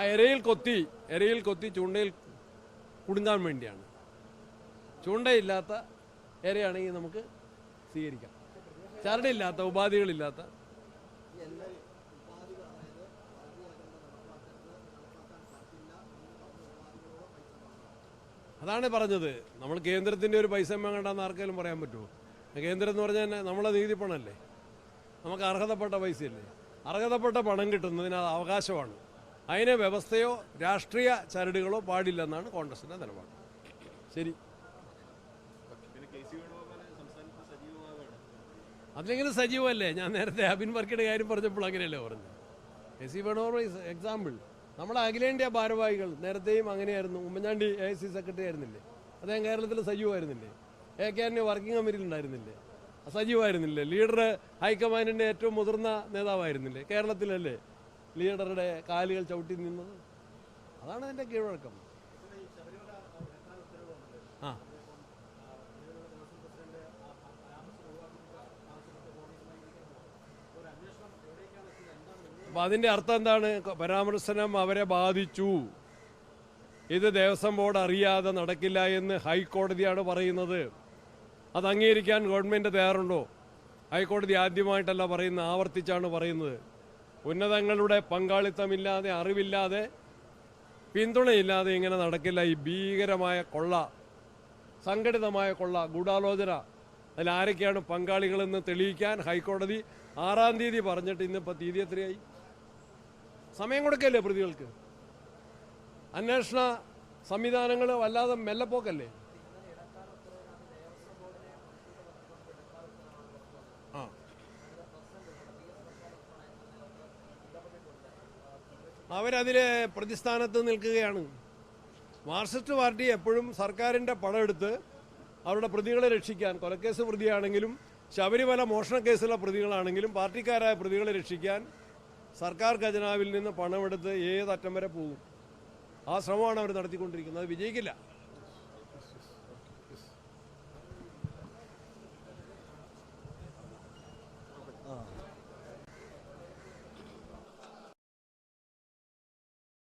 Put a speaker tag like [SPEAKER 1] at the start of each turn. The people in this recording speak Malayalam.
[SPEAKER 1] ആ എരയിൽ കൊത്തി എരയിൽ കൊത്തി ചൂണ്ടയിൽ കുടുങ്ങാൻ വേണ്ടിയാണ്. ചൂണ്ടയില്ലാത്ത എരയാണെങ്കിൽ നമുക്ക് സ്വീകരിക്കാം. ചരടില്ലാത്ത ഉപാധികളില്ലാത്ത. അതാണ് പറഞ്ഞത്. നമ്മൾ കേന്ദ്രത്തിന്റെ ഒരു പൈസ വേണ്ടെന്ന് ആർക്കെങ്കിലും പറയാൻ പറ്റുമോ? കേന്ദ്രം എന്ന് പറഞ്ഞാൽ നമ്മളെ നീതി പണമല്ലേ നമുക്ക് അർഹതപ്പെട്ട പൈസയല്ലേ? അർഹതപ്പെട്ട പണം കിട്ടുന്നതിന് അത് അവകാശമാണ്. അതിന് വ്യവസ്ഥയോ രാഷ്ട്രീയ ചരടുകളോ പാടില്ലെന്നാണ് കോൺഗ്രസിന്റെ നിലപാട്. ശരി. അതിലെങ്ങനെ സജീവമല്ലേ? ഞാൻ നേരത്തെ അബിൻ വർക്കിയുടെ കാര്യം പറഞ്ഞപ്പോൾ അങ്ങനെയല്ലേ പറഞ്ഞു എ സി വേണോർ എക്സാമ്പിൾ നമ്മുടെ അഖിലേന്ത്യാ ഭാരവാഹികൾ നേരത്തെയും അങ്ങനെയായിരുന്നു. ഉമ്മൻചാണ്ടി എ സി സെക്രട്ടറി ആയിരുന്നില്ലേ? അദ്ദേഹം കേരളത്തിൽ സജീവമായിരുന്നില്ലേ? എ കെ ആറിന് വർക്കിംഗ് കമ്മിറ്റിയിൽ ഉണ്ടായിരുന്നില്ലേ? സജീവമായിരുന്നില്ലേ? ലീഡർ ഹൈക്കമാൻഡിന്റെ ഏറ്റവും മുതിർന്ന നേതാവായിരുന്നില്ലേ? കേരളത്തിലല്ലേ? ലീഡറുടെ കാലുകൾ ചവിട്ടി നിന്നത്. അതാണ് അതിന്റെ കീഴ്വഴക്കം ആ. അപ്പം അതിന്റെ അർത്ഥം എന്താണ്? പരാമർശനം അവരെ ബാധിച്ചു. ഇത് ദേവസ്വം ബോർഡ് അറിയാതെ നടക്കില്ല എന്ന് ഹൈക്കോടതിയാണ് പറയുന്നത്. അത് അംഗീകരിക്കാൻ ഗവൺമെന്റ് തയ്യാറുണ്ടോ? ഹൈക്കോടതി ആദ്യമായിട്ടല്ല പറയുന്നത് ആവർത്തിച്ചാണ് പറയുന്നത്. ഉന്നതങ്ങളുടെ പങ്കാളിത്തമില്ലാതെ അറിവില്ലാതെ പിന്തുണയില്ലാതെ ഇങ്ങനെ നടക്കില്ല ഈ ഭീകരമായ കൊള്ള സംഘടിതമായ കൊള്ള ഗൂഢാലോചന. അതിൽ ആരൊക്കെയാണ് പങ്കാളികളെന്ന് തെളിയിക്കാൻ ഹൈക്കോടതി ആറാം തീയതി പറഞ്ഞിട്ട് ഇന്നിപ്പോൾ തീയതി എത്രയായി? സമയം കൊടുക്കല്ലേ പ്രതികൾക്ക്? അന്വേഷണ സംവിധാനങ്ങൾ വല്ലാതെ മെല്ലപ്പോക്കല്ലേ? അവരതിലെ പ്രതിസ്ഥാനത്ത് നിൽക്കുകയാണ്. മാർക്സിസ്റ്റ് പാർട്ടി എപ്പോഴും സർക്കാരിന്റെ പണമെടുത്ത് അവരുടെ പ്രതികളെ രക്ഷിക്കാൻ കൊലക്കേസ് പ്രതിയാണെങ്കിലും ശബരിമല മോഷണ കേസുള്ള പ്രതികളാണെങ്കിലും പാർട്ടിക്കാരായ പ്രതികളെ രക്ഷിക്കാൻ സർക്കാർ ഖജനാവിൽ നിന്ന് പണമെടുത്ത് ഏതറ്റം വരെ പോകും. ആ ശ്രമമാണ് അവർ നടത്തിക്കൊണ്ടിരിക്കുന്നത്. അത് വിജയിക്കില്ല.